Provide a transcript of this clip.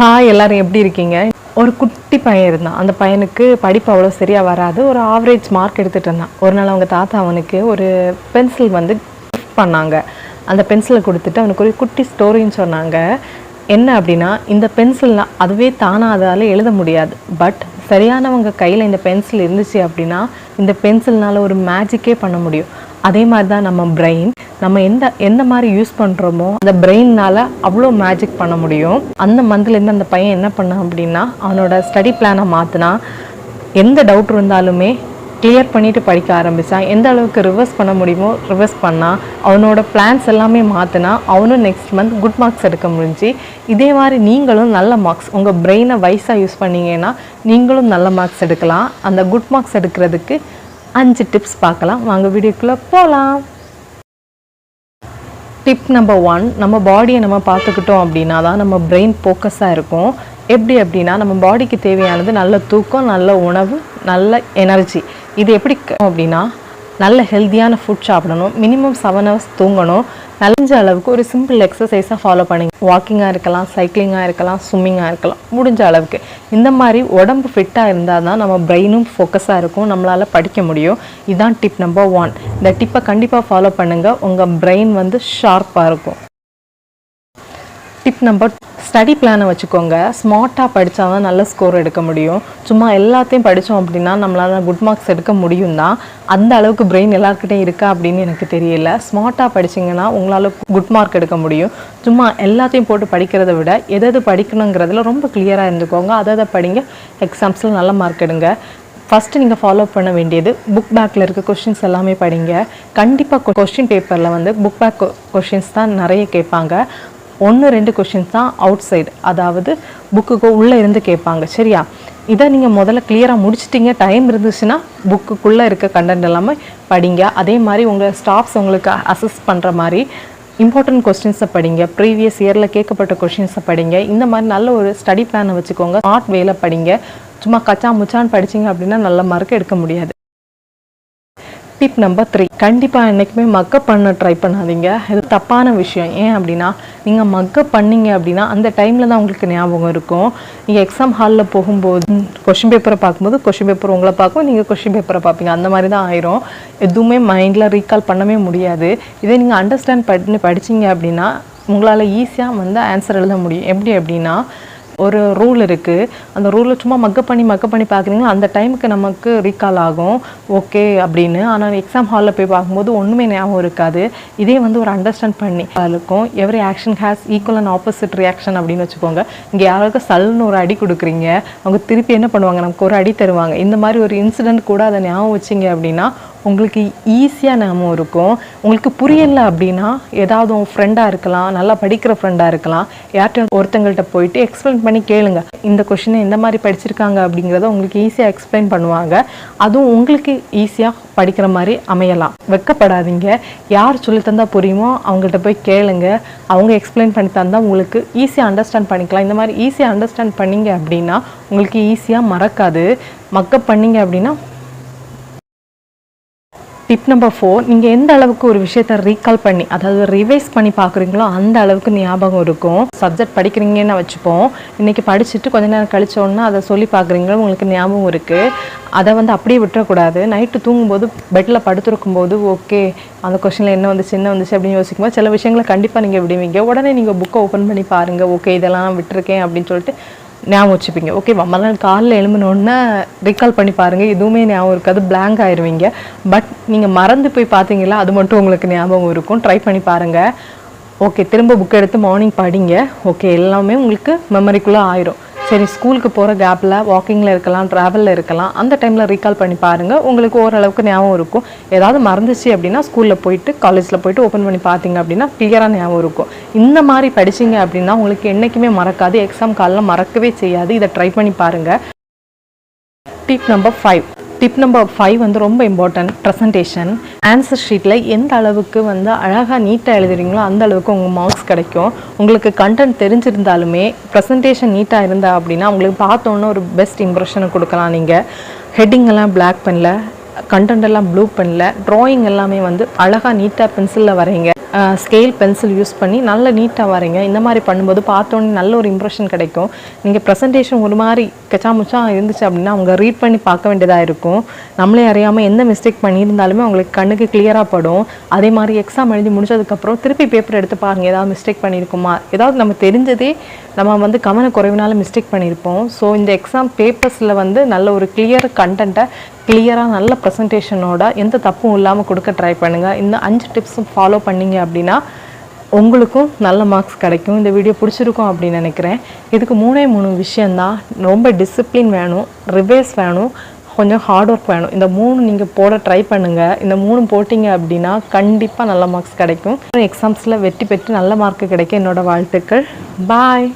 Hi எல்லாரும் எப்படி இருக்கீங்க? ஒரு குட்டி பையன் இருந்தான். அந்த பையனுக்கு படிப்பு அவ்வளோ சரியாக வராது. ஒரு ஆவரேஜ் மார்க் எடுத்துகிட்டு இருந்தான். ஒரு நாள் அவங்க தாத்தா அவனுக்கு ஒரு பென்சில் வந்து கிஃப்ட் பண்ணாங்க. அந்த பென்சிலை கொடுத்துட்டு அவனுக்கு ஒரு குட்டி ஸ்டோரின்னு சொன்னாங்க. என்ன அப்படின்னா இந்த பென்சில்னால் அதுவே தானாக அதால் எழுத முடியாது. பட் சரியானவங்க கையில் இந்த பென்சில் இருந்துச்சு அப்படின்னா இந்த பென்சில்னால் ஒரு மேஜிக்கே பண்ண முடியும். அதே மாதிரி தான் நம்ம பிரெயின் நம்ம எந்த எந்த மாதிரி யூஸ் பண்ணுறோமோ அந்த பிரெயின்னால் அவ்வளோ மேஜிக் பண்ண முடியும். அந்த மந்த்லேருந்து அந்த பையன் என்ன பண்ணான் அப்படின்னா அவனோட ஸ்டடி பிளானை மாற்றினா எந்த டவுட் இருந்தாலுமே கிளியர் பண்ணிட்டு படிக்க ஆரம்பித்தான் எந்த அளவுக்கு ரிவர்ஸ் பண்ண முடியுமோ ரிவர்ஸ் பண்ணால் அவனோட பிளான்ஸ் எல்லாமே மாற்றினா அவனும் நெக்ஸ்ட் மந்த் குட் மார்க்ஸ் எடுக்க முடிஞ்சு இதே மாதிரி நீங்களும் நல்ல மார்க்ஸ் உங்கள் பிரெயினை வைஸாக யூஸ் பண்ணீங்கன்னா நீங்களும் நல்ல மார்க்ஸ் எடுக்கலாம். அந்த குட் மார்க்ஸ் எடுக்கிறதுக்கு அஞ்சு டிப்ஸ் பார்க்கலாம். வாங்க வீடியோக்குள்ளே போகலாம் டிப் நம்பர் ஒன் நம்ம பாடியை நம்ம பார்த்துக்கிட்டோம் அப்படின்னா தான் நம்ம பிரெயின் ஃபோக்கஸாக இருக்கும். எப்படி அப்படின்னா நம்ம பாடிக்கு தேவையானது நல்ல தூக்கம் நல்ல உணவு நல்ல எனர்ஜி இது எப்படி அப்படின்னா நல்ல ஹெல்த்தியான ஃபுட் சாப்பிடணும். மினிமம் செவன் ஹவர்ஸ் தூங்கணும். நலஞ்ச அளவுக்கு ஒரு சிம்பிள் எக்ஸசைஸாக ஃபாலோ பண்ணுங்க. வாக்கிங்காக இருக்கலாம் சைக்கிளிங்காக இருக்கலாம் ஸ்விம்மிங்காக இருக்கலாம். முடிஞ்ச அளவுக்கு. இந்த மாதிரி உடம்பு ஃபிட்டாக இருந்தால் தான் நம்ம பிரெயினும் ஃபோக்கஸாக இருக்கும். நம்மளால் படிக்க முடியும். இதுதான் டிப் நம்பர் ஒன் இந்த டிப்பை கண்டிப்பாக ஃபாலோ பண்ணுங்கள் உங்கள் பிரெயின் வந்து ஷார்ப்பாக இருக்கும். டிப் நம்பர் ஸ்டடி பிளானை வச்சுக்கோங்க. ஸ்மார்ட்டாக படித்தா தான் நல்ல ஸ்கோர் எடுக்க முடியும். சும்மா எல்லாத்தையும் படித்தோம் அப்படின்னா நம்மளால் குட் மார்க்ஸ் எடுக்க முடியும் தான் அந்த அளவுக்கு பிரெயின் எல்லாருக்கிட்டையும் இருக்கா அப்படின்னு எனக்கு தெரியல. ஸ்மார்ட்டாக படிச்சீங்கன்னா உங்களால் குட் மார்க் எடுக்க முடியும். சும்மா எல்லாத்தையும் போட்டு படிக்கிறத விட எதாவது படிக்கணுங்கிறதுல ரொம்ப கிளியராக இருந்துக்கோங்க. அதை அதை படிங்க. எக்ஸாம்ஸில் நல்ல மார்க் எடுங்க. ஃபஸ்ட்டு நீங்கள் ஃபாலோ பண்ண வேண்டியது புக் பேக்கில் இருக்க கொஷின்ஸ் எல்லாமே படிங்க. கண்டிப்பாக கொஷின் பேப்பரில் வந்து புக் பேக் கொஷின்ஸ் தான் நிறைய கேட்பாங்க. ஒன்று ரெண்டு கொஷின்ஸ் தான் அவுட் சைடு அதாவது புக்குக்கு உள்ளே இருந்து கேட்பாங்க. சரியா? இதை நீங்கள் முதல்ல கிளியராக முடிச்சிட்டிங்க. டைம் இருந்துச்சுன்னா புக்குக்குள்ளே இருக்க கண்டென்ட் எல்லாமே படிங்க. அதே மாதிரி உங்கள் ஸ்டாஃப்ஸ் உங்களுக்கு அசஸ் பண்ணுற மாதிரி இம்பார்ட்டன்ட் கொஸ்டின்ஸை படிங்க. ப்ரீவியஸ் இயரில் கேட்கப்பட்ட கொஷின்ஸை படிங்க. இந்த மாதிரி நல்ல ஒரு ஸ்டடி பிளானை வச்சுக்கோங்க. ஸ்மார்ட் வேல படிங்க. சும்மா கச்சா முச்சான்னு படிச்சீங்க அப்படின்னா நல்ல மார்க் எடுக்க முடியாது. டிப் நம்பர் த்ரீ கண்டிப்பாக என்றைக்குமே மக்கப் பண்ண ட்ரை பண்ணாதீங்க. இது தப்பான விஷயம். ஏன் அப்படின்னா நீங்கள் மக்கப் பண்ணீங்க அப்படின்னா அந்த டைமில் தான் உங்களுக்கு ஞாபகம் இருக்கும். நீங்கள் எக்ஸாம் ஹாலில் போகும்போது கொஷின் பேப்பரை பார்க்கும்போது கொஷின் பேப்பர் உங்களை பார்க்கும் நீங்கள் கொஷின் பேப்பரை பார்ப்பீங்க. அந்த மாதிரி தான் ஆயிரும். எதுவுமே மைண்டில் ரீகால் பண்ணவே முடியாது. இதே நீங்கள் அண்டர்ஸ்டாண்ட் பண்ணி படிச்சீங்க அப்படின்னா உங்களால் ஈஸியாக வந்து ஆன்சர் எழுத முடியும். எப்படி அப்படின்னா ஒரு ரூல் இருக்குது அந்த ரூலை சும்மா மக்கப் பண்ணி மக்கப் பண்ணி பார்க்குறீங்கன்னா அந்த டைமுக்கு நமக்கு ரீகால் ஆகும். ஓகே அப்படின்னு. ஆனால் எக்ஸாம் ஹாலில் போய் பார்க்கும்போது ஒன்றுமே ஞாபகம் இருக்காது. இதே வந்து ஒரு அண்டர்ஸ்டாண்ட் பண்ணி இருக்கும் every action has equal and opposite reaction அப்படின்னு வச்சுக்கோங்க. இங்கே யாராவது சல்னு ஒரு அடி கொடுக்குறீங்க. அவங்க திருப்பி என்ன பண்ணுவாங்க? நமக்கு ஒரு அடி தருவாங்க. இந்த மாதிரி ஒரு இன்சிடென்ட் கூட அதை ஞாபகம் வச்சிங்க அப்படின்னா உங்களுக்கு ஈஸியாக ஞாபகம் இருக்கும். உங்களுக்கு புரியல அப்படின்னா ஏதாவது உன் ஃப்ரெண்டாக இருக்கலாம் நல்லா படிக்கிற ஃப்ரெண்டாக இருக்கலாம் யார்கிட்ட ஒருத்தங்கள்ட்ட போயிட்டு எக்ஸ்பிளைன் பண்ணி கேளுங்க. இந்த கொஷினை எந்த மாதிரி படிச்சிருக்காங்க அப்படிங்கிறத உங்களுக்கு ஈஸியாக எக்ஸ்பிளைன் பண்ணுவாங்க. அதுவும் உங்களுக்கு ஈஸியாக படிக்கிற மாதிரி அமையலாம். வெக்கப்படாதீங்க. யார் சொல்லி தந்தால் புரியுமோ அவங்கள்ட்ட போய் கேளுங்க. அவங்க எக்ஸ்பிளைன் பண்ணி தந்தால் உங்களுக்கு ஈஸியாக அண்டர்ஸ்டாண்ட் பண்ணிக்கலாம். இந்த மாதிரி ஈஸியாக அண்டர்ஸ்டாண்ட் பண்ணீங்க அப்படின்னா உங்களுக்கு ஈஸியாக மறக்காது. மக்கப் பண்ணிங்க அப்படின்னா டிப் நம்பர் ஃபோர் நீங்கள் எந்த அளவுக்கு ஒரு விஷயத்தை ரீகால் பண்ணி அதாவது ரிவைஸ் பண்ணி பார்க்குறீங்களோ அந்த அளவுக்கு ஞாபகம் இருக்கும். சப்ஜெக்ட் படிக்கிறீங்கன்னு வச்சுப்போம். இன்றைக்கி படிச்சுட்டு கொஞ்ச நேரம் கழிச்சோன்னா அதை சொல்லி பார்க்குறீங்களோ உங்களுக்கு ஞாபகம் இருக்குது அதை வந்து அப்படியே விட்டுறக்கூடாது. நைட்டு தூங்கும்போது பெட்டில் படுத்துருக்கும் போது ஓகே அந்த கொஷனில் என்ன வந்துச்சு என்ன வந்துச்சு அப்படின்னு யோசிக்கும்போது சில விஷயங்களை கண்டிப்பாக நீங்கள் விடுவீங்க. உடனே நீங்கள் புக்கை ஓப்பன் பண்ணி பாருங்கள் ஓகே இதெல்லாம் விட்டுருக்கேன் அப்படின்னு சொல்லிட்டு ஞாபகம் வச்சுப்பீங்க. ஓகேவா மறுநாள் காலைல எழும்பினோடனே ரீகால் பண்ணி பாருங்கள் எதுவுமே ஞாபகம் இருக்காது. பிளாங்க் ஆயிடுவீங்க பட் நீங்கள் மறந்து போய் பார்த்தீங்களா? அது மட்டும் உங்களுக்கு ஞாபகம் இருக்கும். ட்ரை பண்ணி பாருங்கள் ஓகே திரும்ப புக் எடுத்து மார்னிங் படிங்க. ஓகே எல்லாமே உங்களுக்கு மெமரிக்குள்ளே ஆயிரும். சரி ஸ்கூலுக்கு போகிற கேப்பில் வாக்கிங்கில் இருக்கலாம் ட்ராவலில் இருக்கலாம் அந்த டைமில் ரீகால் பண்ணி பாருங்கள் உங்களுக்கு ஓரளவுக்கு ஞாபகம் இருக்கும். ஏதாவது மறந்துச்சு அப்படின்னா ஸ்கூலில் போயிட்டு காலேஜில் போயிட்டு ஓப்பன் பண்ணி பார்த்தீங்க அப்படின்னா கிளியராக ஞாபகம் இருக்கும். இந்த மாதிரி படிச்சிங்க அப்படின்னா உங்களுக்கு என்றைக்குமே மறக்காது. எக்ஸாம் காலில் மறக்கவே செய்யாது. இதை ட்ரை பண்ணி பாருங்கள் tip number five tip number five வந்து ரொம்ப இம்பார்ட்டன்ட் ப்ரெசன்டேஷன் ஆன்சர் ஷீட்டில் எந்த அளவுக்கு வந்து அழகாக நீட்டாக எழுதுறீங்களோ அந்த அளவுக்கு உங்கள் மார்க்ஸ் கிடைக்கும். உங்களுக்கு கண்டென்ட் தெரிஞ்சிருந்தாலுமே ப்ரெசன்டேஷன் நீட்டாக இருந்தா அப்படின்னா உங்களுக்கு பார்த்தோன்னே ஒரு பெஸ்ட் இம்ப்ரெஷனை கொடுக்கலாம் நீங்கள் ஹெட்டிங்கெல்லாம் பிளாக் பண்ணல கண்டென்ட் எல்லாம் ப்ளூ பண்ணல ட்ராயிங் எல்லாமே வந்து அழகாக நீட்டாக பென்சிலில் வரைங்க ஸ்கேல் பென்சில் யூஸ் பண்ணி நல்ல நீட்டாக வரைங்க. இந்த மாதிரி பண்ணும்போது பார்த்தோன்னே நல்ல ஒரு இம்ப்ரெஷன் கிடைக்கும். நீங்கள் ப்ரெசன்டேஷன் ஒரு மாதிரி கச்சாமுச்சா இருந்துச்சு அப்படின்னா அவங்க ரீட் பண்ணி பார்க்க வேண்டியதாக இருக்கும். நம்மளே அறியாமல் எந்த மிஸ்டேக் பண்ணியிருந்தாலுமே அவங்களுக்கு கண்ணுக்கு கிளியராக படும். அதே மாதிரி எக்ஸாம் எழுதி முடிச்சதுக்கப்புறம் திருப்பி பேப்பர் எடுத்து பாருங்கள் ஏதாவது மிஸ்டேக் பண்ணியிருக்குமா? ஏதாவது நம்ம தெரிஞ்சதே நம்ம வந்து கவன குறைவினால மிஸ்டேக் பண்ணியிருப்போம். ஸோ இந்த எக்ஸாம் பேப்பர்ஸில் வந்து நல்ல ஒரு கிளியர் கண்டென்ட்டை கிளியராக நல்ல ப்ரெசன்டேஷனோட எந்த தப்பும் இல்லாமல் கொடுக்க ட்ரை பண்ணுங்கள் இந்த அஞ்சு டிப்ஸும் ஃபாலோ பண்ணீங்க அப்படின்னா உங்களுக்கும் நல்ல மார்க்ஸ் கிடைக்கும். இந்த வீடியோ பிடிச்சிருக்கும் அப்படின்னு நினைக்கிறேன். இதுக்கு மூணே மூணு விஷயந்தான் ரொம்ப டிசிப்ளின் வேணும் ரிவேஸ் வேணும் கொஞ்சம் ஹார்ட் ஒர்க் வேணும். இந்த மூணு நீங்கள் போட ட்ரை பண்ணுங்கள் இந்த மூணு போட்டிங்க அப்படின்னா கண்டிப்பாக நல்ல மார்க்ஸ் கிடைக்கும். எக்ஸாம்ஸில் வெற்றி பெற்று நல்ல மார்க் கிடைக்க என்னோடய வாழ்த்துக்கள். பாய்